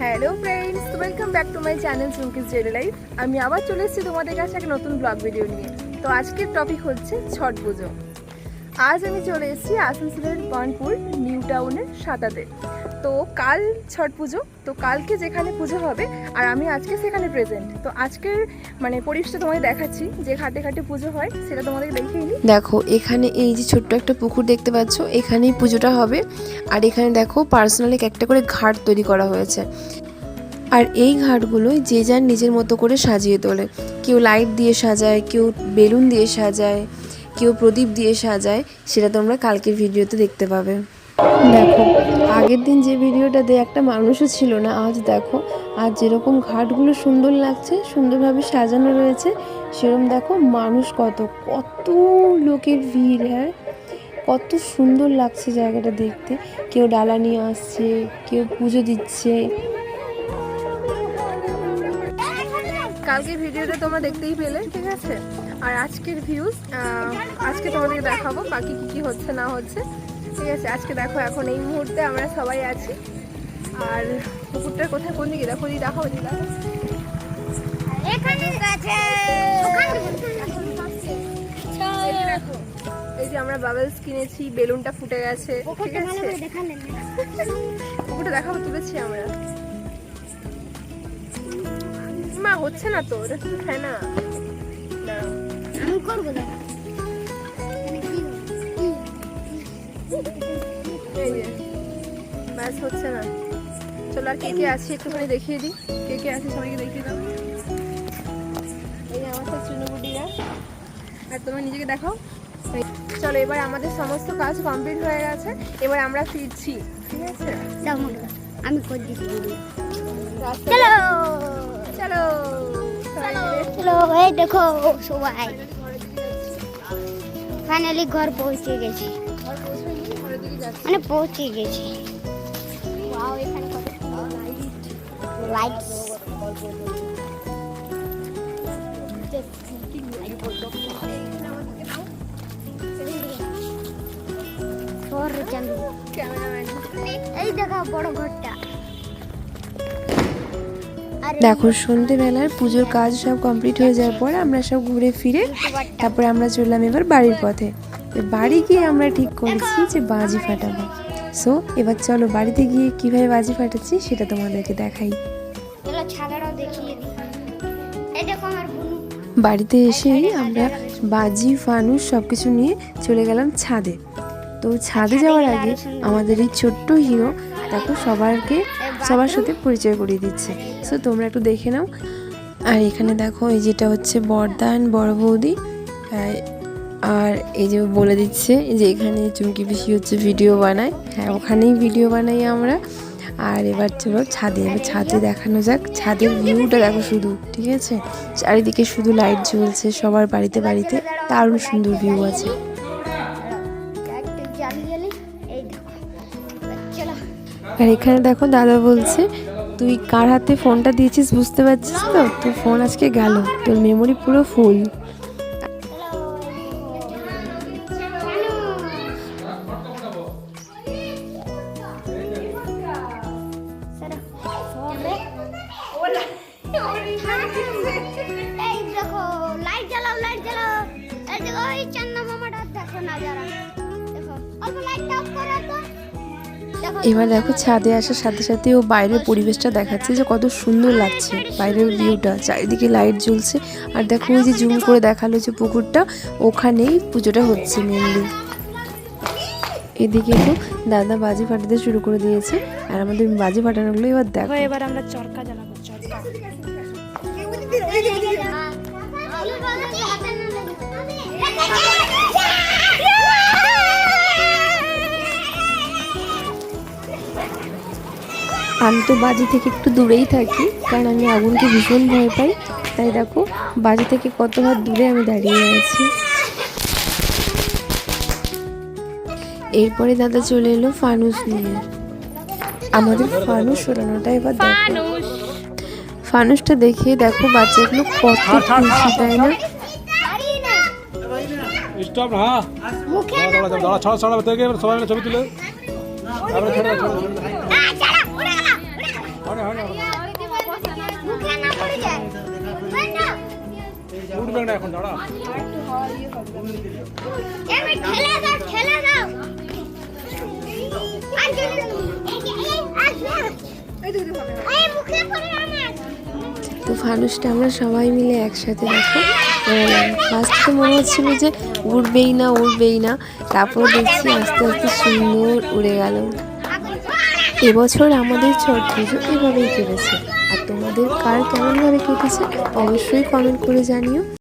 Hello friends welcome back to my channel Chumki's daily life আমি আবার চলে এসেছি তোমাদের কাছে একটা নতুন ব্লগ ভিডিও নিয়ে। তো আজকের টপিক হচ্ছে ছট পুজো। আজ আমি চলে এসেছি আসানসোলের বার্নপুর, নিউ টাউনের সাতাতে। তো কাল ছট পুজো তো কালকে যেখানে পুজো হবে আর আমি আজকে সেখানে প্রেজেন্ট তো আজকের মানে পরিবেশটা তোমাদের দেখাচ্ছি যে ঘাটে ঘাটে পুজো হয় সেটা তোমাদের দেখিয়ে নিই। দেখো এখানে এই যে ছোট্ট একটা পুকুর দেখতে পাচ্ছ এখানেই পুজোটা হবে। আর এখানে দেখো পার্সোনালি একটা করে ঘাট তৈরি করা হয়েছে। আর এই ঘাটগুলোই যে যার নিজের মতো করে সাজিয়ে তোলে। কেউ লাইট দিয়ে সাজায় কেউ বেলুন দিয়ে সাজায় কেউ প্রদীপ দিয়ে সাজায় সেটা তোমরা কালকের ভিডিওতে দেখতে পাবে। দেখো আগের দিন যে ভিডিওটাতে একটা মানুষও ছিল না। আজ দেখো আর যেরকম ঘাটগুলো সুন্দর লাগছে, সুন্দরভাবে সাজানো রয়েছে, সেরকম দেখো মানুষ কত কত লোকের ভিড় হ্যাঁ? কত সুন্দর লাগছে জায়গাটা দেখতে। কেউ ডালা নিয়ে আসছে, কেউ পুজো দিচ্ছে। কালকে ভিডিওটা তোমরা দেখতেই পেলে, ঠিক আছে? আর আজকের ভিউজ আজকে তোমাদেরকে দেখাবো, বাকি কি কি হচ্ছে, না হচ্ছে। ঠিক আছে আজকে দেখো এখন এই মুহূর্তে আমরা সবাই আছি। আর পুকুরটার কোথায় কোন দিকে? দেখো দিদি দেখো দিদি এই যে আমরা বাবলস কিনেছি বেলুনটা ফুটে গেছে ঠিক আছে। পুকুরটা দেখাবো তুলেছি আমরা। মা হচ্ছে না তো? এটা তুমি না। আমি করব দাদা হচ্ছে না। চলো আর কে কে আছে একটুখানি দেখিয়ে দিই। কে কে আছে সবাইকে দেখিয়ে দাও। এই আমার সব চুনুবুটিরা আর তোমার নিজেকে দেখাও। চলো এবার আমাদের সমস্ত কাজ কমপ্লিট হয়ে গেছে। এবার আমরা ফিরছি। ঠিক আছে? আমি করে দিচ্ছি। চলো। চলো। চলো এই দেখো সবাই। ফাইনালি ঘর পৌঁছে গেছি। ঘর পৌঁছায়নি, ঘরের এই দেখো, বড় ঘরটা। দেখো সন্ধেবেলার পুজোর কাজ সব কমপ্লিট হয়ে যাওয়ার পর আমরা সব ঘুরে ফিরে তারপরে আমরা চললাম এবার বাড়ির পথে। বাড়ি গিয়ে আমরা ঠিক করেছি যে বাজি ফাটাবো। সো এবার চলো বাড়িতে গিয়ে কীভাবে বাজি ফাটাচ্ছি সেটা তোমাদেরকে দেখাই। বাড়িতে এসেই আমরা বাজি ফানুস সব কিছু নিয়ে চলে গেলাম ছাদে। তো ছাদে যাওয়ার আগে আমাদের এই ছোট্ট হিরো দেখো সবারকে সবার সাথে পরিচয় করিয়ে দিচ্ছে। সো তোমরা একটু দেখে নাও। আর এখানে দেখো এই যেটা হচ্ছে বরদান বড় বৌদি আর এই যে বলে দিচ্ছে যে এখানে চুমকি পিসি হচ্ছে ভিডিও বানায়। হ্যাঁ ওখানেই ভিডিও বানাই আমরা। আর এবার চলো ছাদে, এবার ছাদে দেখানো যাক। ছাদের ভিউটা দেখো শুধু, ঠিক আছে? চারিদিকে শুধু লাইট জ্বলছে, সবার বাড়িতে বাড়িতে দারুণ সুন্দর ভিউ আছে। আর এখানে দেখো দাদা বলছে, তুই কার হাতে ফোনটা দিয়েছিস বুঝতে পারছিস তো? তোর ফোন আজকে গেল, তোর মেমোরি পুরো ফুল এই দেখো লাইট জ্বালাও লাইট জ্বালাও। এই দেখো ওই চান্না মামাটা দেখো না যারা। দেখো অল্প লাইটটা অফ করো তো। এবার দেখো ছাদে আসার সাথে সাথে ও বাইরের পরিবেশটা দেখাচ্ছে যে কত সুন্দর লাগছে বাইরের ভিউটা চারিদিকে লাইট জ্বলছে। আর দেখো ওই যে জুম করে দেখাল যে পুকুরটা ওখানেই পুজোটা হচ্ছে মেনলি এদিকে তো দাদা বাজি ফাটাতে শুরু করে দিয়েছে আর আমাদের বাজি ফাটানোগুলো এবার দেখো। এবার আমরা চরকা জ্বালাবো চরকা। আমি তো বাজি থেকে একটু দূরেই থাকি, কারণ আমি আগুনকে ভীষণ ভয় পাই। তাই দেখো, বাজি থেকে কত হাত দূরে আমি দাঁড়িয়ে আছি। এরপরে দাদা চলে এলো ফানুস নিয়ে। আমাদের ফানুস ওড়ানোটা এবার দেখো। ফানুসটা দেখে দেখো বাচ্চাগুলো কত খুশি তাই না? স্টপ না হ্যাঁ দাঁড়া দাঁড়া ছড়া ছড়া থেকে সবাই মিলে ছবি তুলে। তারপরে ছেড়ে ছেড়ে। হয় না, হয় না, হয় না। মুখে না পড়ে যায় না উঠবে না এখন দাঁড়া। ঠেলে দাও ঠেলে দাও এই মুখে পড়ে আমার। ফানুসটা আমরা সবাই মিলে একসাথে দেখো। ফার্স্ট তো মনে হচ্ছিল যে উড়বেই না উড়বেই না। তারপর দেখছি আস্তে আস্তে সুন্দর উড়ে গেল। এবছর আমাদের ছট পুজো এভাবেই কেটেছে। আর তোমাদের কার কেমনভাবে কেটেছে, অবশ্যই কমেন্ট করে জানিও।